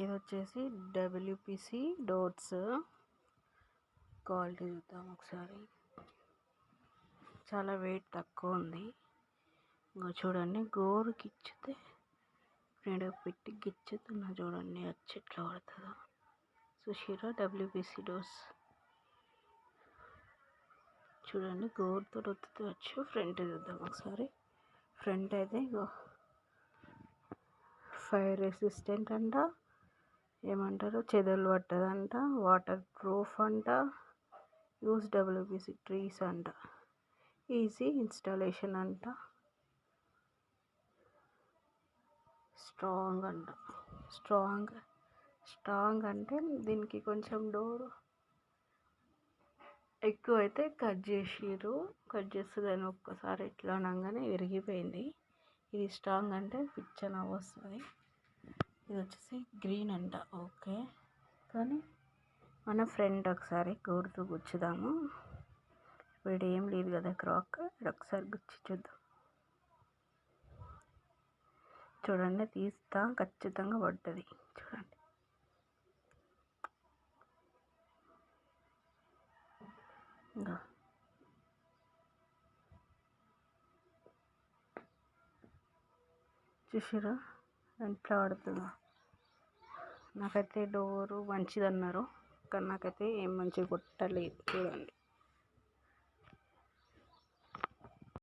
ఇది వచ్చేసి WPC dots. Quality చూద్దాం ఒకసారి. చాలా వెయిట్ తక్కువ ఉంది. ఇంకా చూడండి గోరు గిచ్చితే నేను పెట్టి గిచ్చుతున్నా చూడండి వచ్చి ఎట్లా పడుతుందో. సుషీరా డబ్ల్యూపిసి డోర్స్ చూడండి గోరుతో ఒత్తితే వచ్చు ఫ్రంట్ చూద్దాం ఒకసారి. ఫ్రంట్ అయితే ఇగో ఫైర్ రెసిస్టెంట్ అంట ఏమంటారు? చెదలు పట్టదంట వాటర్ ప్రూఫ్ అంట యూస్ డబ్ల్యూపీసీ ట్రీస్ అంట. ఈజీ ఇన్స్టాలేషన్ అంట. స్ట్రాంగ్ అంట. స్ట్రాంగ్ స్ట్రాంగ్ అంటే దీనికి కొంచెం డోర్ ఎక్కువ అయితే కట్ చేసిర్రు. కట్ చేస్తే దాన్ని ఒక్కసారి ఎట్లా అనగానే విరిగిపోయింది. ఇది స్ట్రాంగ్ అంటే పిచ్చన వస్తుంది. ఇది వచ్చేసి గ్రీన్ అంట. ఓకే. కానీ మన ఫ్రెండ్ ఒకసారి గోరుతో గుచ్చుదాము. ఇప్పుడు ఏం లేదు కదా క్రాక్. ఒకసారి గుచ్చి చూద్దాం. చూడండి తీస్తా ఖచ్చితంగా పడ్డది. చూడండి. ఇంకా చూసారా ఎట్లా పడుతుందో? నాకైతే డోరు మంచిదన్నారు కానీ నాకైతే ఏం మంచిగా కొట్టలేదు చూడండి.